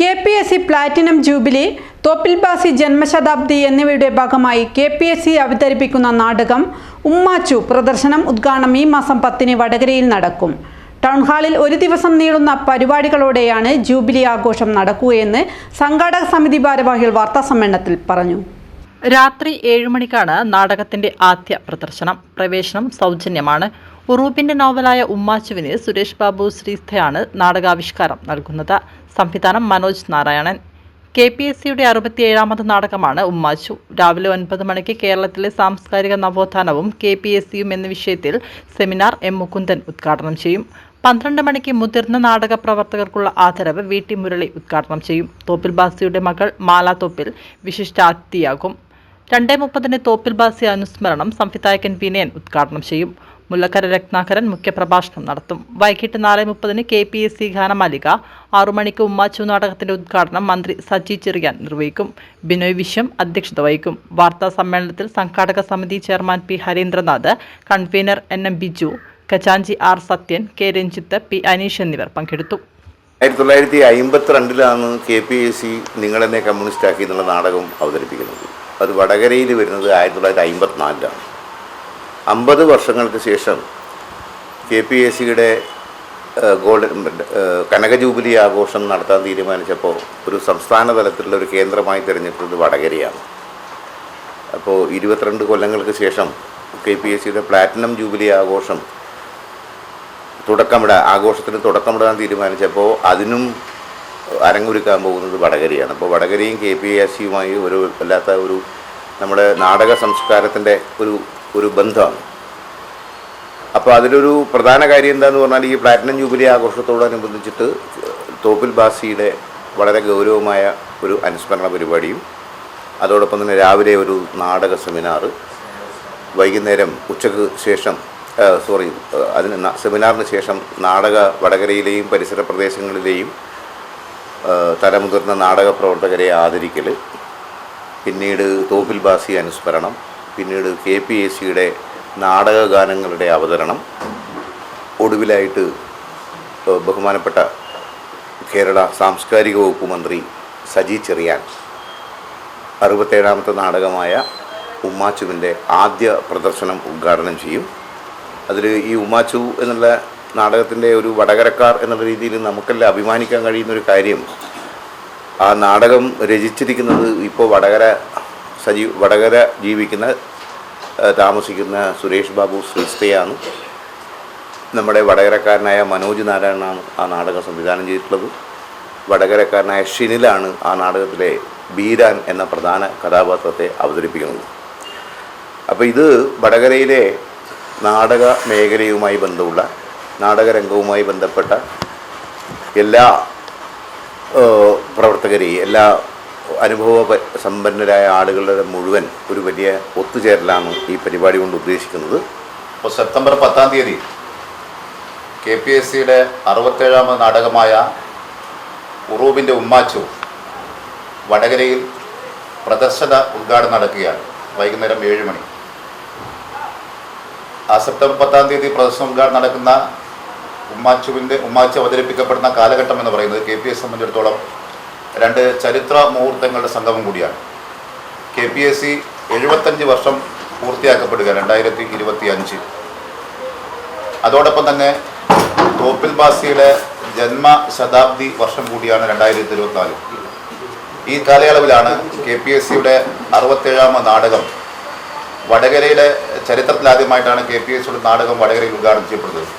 K P S C platinum jubilee Thoppil Bhasi ജന്മശതാബ്ദി എന്നിവയുടെ ഭാഗമായി കെ പി എസ് സി അവതരിപ്പിക്കുന്ന നാടകം ഉമ്മാച്ചു പ്രദർശനം ഉദ്ഘാടനം ഈ മാസം പത്തിന് വടകരയിൽ നടക്കും. ടൗൺഹാളിൽ ഒരു ദിവസം നീളുന്ന പരിപാടികളോടെയാണ് ജൂബിലി ആഘോഷം നടക്കുകയെന്ന് സംഘാടക സമിതി ഭാരവാഹികൾ വാർത്താസമ്മേളനത്തിൽ പറഞ്ഞു. രാത്രി ഏഴു മണിക്കാണ് നാടകത്തിന്റെ ആദ്യ പ്രദർശനം. പ്രവേശനം സൗജന്യമാണ്. ഉറൂപ്പിന്റെ നോവലായ ഉമ്മാച്ചുവിന് സുരേഷ് ബാബു ശ്രീസ്ഥയാണ് നാടകാവിഷ്കാരം നൽകുന്നത്. സംവിധാനം Manoj Narayanan. K P S സിയുടെ അറുപത്തിയേഴാമത് നാടകമാണ് ഉമ്മാച്ചു രാവിലെ ഒൻപത് മണിക്ക് കേരളത്തിലെ സാംസ്കാരിക നവോത്ഥാനവും കെ പി എസ് സിയും എന്ന വിഷയത്തിൽ സെമിനാർ എം മുകുന്ദൻ ഉദ്ഘാടനം ചെയ്യും. പന്ത്രണ്ട് മണിക്ക് മുതിർന്ന നാടക പ്രവർത്തകർക്കുള്ള ആദരവ് വി ടി മുരളി ഉദ്ഘാടനം ചെയ്യും. തോപ്പിൽ ബാസിയുടെ മകൾ മാല തോപ്പിൽ വിശിഷ്ടാതിഥിയാകും. രണ്ടേ മുപ്പതിന് തോപ്പിൽ ബാസി അനുസ്മരണം സംവിധായകൻ വിനയൻ ഉദ്ഘാടനം ചെയ്യും. മുല്ലക്കര രത്നാകരൻ മുഖ്യപ്രഭാഷണം നടത്തും. വൈകിട്ട് നാല് മുപ്പതിന് കെ പി എസ് സി ഗാനമാലിക ആറുമണിക്ക് ഉമ്മാച്ചു നാടകത്തിന്റെ ഉദ്ഘാടനം മന്ത്രി സജി ചെറിയാൻ നിർവഹിക്കും. ബിനോയ് വിശ്വം അധ്യക്ഷത വഹിക്കും. വാർത്താ സമ്മേളനത്തിൽ സംഘാടക സമിതി chairman P Harindranath convener N M Biju ഖജാഞ്ചി R Sathyan K Ranjith P Aneesh എന്നിവർ പങ്കെടുത്തു. ആയിരത്തി തൊള്ളായിരത്തി അമ്പത്തിരണ്ടിലാണ് കെ പി എസ് സി നിങ്ങളെന്നെ കമ്മ്യൂണിസ്റ്റ് ആക്കി എന്നുള്ള നാടകം അവതരിപ്പിക്കുന്നത്. അത് വടകരയിൽ വരുന്നത് ആയിരത്തി തൊള്ളായിരത്തി അമ്പത്തിനാലിലാണ് അമ്പത് വർഷങ്ങൾക്ക് ശേഷം കെ പി എസ് സിയുടെ ഗോൾഡൻ ഏഹ്, കനക ജൂബിലി ആഘോഷം നടത്താൻ തീരുമാനിച്ചപ്പോൾ ഒരു സംസ്ഥാന തലത്തിലുള്ള ഒരു കേന്ദ്രമായി തിരഞ്ഞെടുത്തത് വടകരയാണ്. അപ്പോൾ ഇരുപത്തിരണ്ട് കൊല്ലങ്ങൾക്ക് ശേഷം കെ പി എസ് സിയുടെ പ്ലാറ്റിനം ജൂബിലി ആഘോഷം തുടക്കമിടാൻ ആഘോഷത്തിന് തുടക്കമിടാൻ തീരുമാനിച്ചപ്പോൾ അതിനും അരങ്ങൊരുക്കാൻ പോകുന്നത് വടകരയാണ്. അപ്പോൾ വടകരയും കെ പി എസ് സിയുമായി ഒരു വല്ലാത്ത ഒരു നമ്മുടെ നാടക സംസ്കാരത്തിന്റെ ഒരു ഒരു ബന്ധമാണ് അപ്പോൾ അതിലൊരു പ്രധാന കാര്യം എന്താന്ന് പറഞ്ഞാൽ ഈ പ്ലാറ്റിനം ജൂബിലി ആഘോഷത്തോടനുബന്ധിച്ചിട്ട് തോപ്പിൽ ബാസിയുടെ വളരെ ഗൗരവമായ ഒരു അനുസ്മരണ പരിപാടിയും അതോടൊപ്പം തന്നെ രാവിലെ ഒരു നാടക സെമിനാർ വൈകുന്നേരം ഉച്ചയ്ക്ക് ശേഷം സോറി അതിന് സെമിനാറിന് ശേഷം നാടക വടകരയിലെയും പരിസര പ്രദേശങ്ങളിലെയും തലമുതിർന്ന നാടക പ്രവർത്തകരെ ആദരിക്കൽ പിന്നീട് തോപ്പിൽ ബാസി അനുസ്മരണം പിന്നീട് കെ പി എ സിയുടെ നാടക ഗാനങ്ങളുടെ അവതരണം. ഒടുവിലായിട്ട് ബഹുമാനപ്പെട്ട കേരള സാംസ്കാരിക വകുപ്പ് മന്ത്രി സജി ചെറിയാൻ. അറുപത്തേഴാമത്തെ നാടകമായ ഉമ്മാച്ചുവിന്റെ ആദ്യ പ്രദർശനം ഉദ്ഘാടനം ചെയ്യും. അതിൽ ഈ ഉമ്മാച്ചു എന്നുള്ള നാടകത്തിന്റെ ഒരു വടകരക്കാർ എന്നുള്ള രീതിയിൽ നമുക്കെല്ലാം അഭിമാനിക്കാൻ കഴിയുന്ന ഒരു കാര്യം. ആ നാടകം രചിച്ചിരിക്കുന്നത് ഇപ്പോൾ വടകര സജീവ് വടകര ജീവിക്കുന്ന താമസിക്കുന്ന സുരേഷ് ബാബു ശ്രീസ്തയാണ് നമ്മുടെ വടകരക്കാരനായ മനോജ് നാരായണനാണ് ആ നാടകം സംവിധാനം ചെയ്തിട്ടുള്ളത്. വടകരക്കാരനായ ഷിനിലാണ് ആ നാടകത്തിലെ ബീരാൻ എന്ന പ്രധാന കഥാപാത്രത്തെ അവതരിപ്പിക്കുന്നത്. അപ്പോൾ ഇത് വടകരയിലെ നാടക മേഖലയുമായി ബന്ധമുള്ള നാടകരംഗവുമായി ബന്ധപ്പെട്ട എല്ലാ പ്രവർത്തകരെയും എല്ലാ അനുഭവ സമ്പന്നരായ ആളുകളുടെ മുഴുവൻ ഒരു വലിയ ഒത്തുചേരലാണ് ഈ പരിപാടി കൊണ്ട് ഉദ്ദേശിക്കുന്നത്. അപ്പോൾ സെപ്റ്റംബർ പത്താം തീയതി കെ പി എസ് സിയുടെ അറുപത്തേഴാമത് നാടകമായ ഉറൂബിന്റെ ഉമ്മാച്ചു വടകരയിൽ പ്രദർശന ഉദ്ഘാടനം നടക്കുകയാണ് വൈകുന്നേരം ഏഴ് മണി. ആ സെപ്റ്റംബർ പത്താം തീയതി പ്രദർശന ഉദ്ഘാടനം നടക്കുന്ന ഉമ്മാച്ചുവിന്റെ ഉമ്മാച്ചു അവതരിപ്പിക്കപ്പെടുന്ന കാലഘട്ടം എന്ന് പറയുന്നത് കെ പി എസ് സംബന്ധിച്ചിടത്തോളം രണ്ട് ചരിത്ര മുഹൂർത്തങ്ങളുടെ സംഗമം കൂടിയാണ്. കെ പി എസ് സി എഴുപത്തഞ്ച് വർഷം പൂർത്തിയാക്കപ്പെടുക രണ്ടായിരത്തി ഇരുപത്തി അഞ്ച് അതോടൊപ്പം തന്നെ തോപ്പിൽ ബാസിയുടെ ജന്മശതാബ്ദി വർഷം കൂടിയാണ് രണ്ടായിരത്തി ഇരുപത്തിനാല് ഈ കാലയളവിലാണ് കെ പി എസ് സിയുടെ അറുപത്തേഴാമത് നാടകം വടകരയുടെ ചരിത്രത്തിലാദ്യമായിട്ടാണ് കെ പി എസ് സിയുടെ നാടകം വടകരയിൽ ഉദ്ഘാടനം ചെയ്യപ്പെടുന്നത്.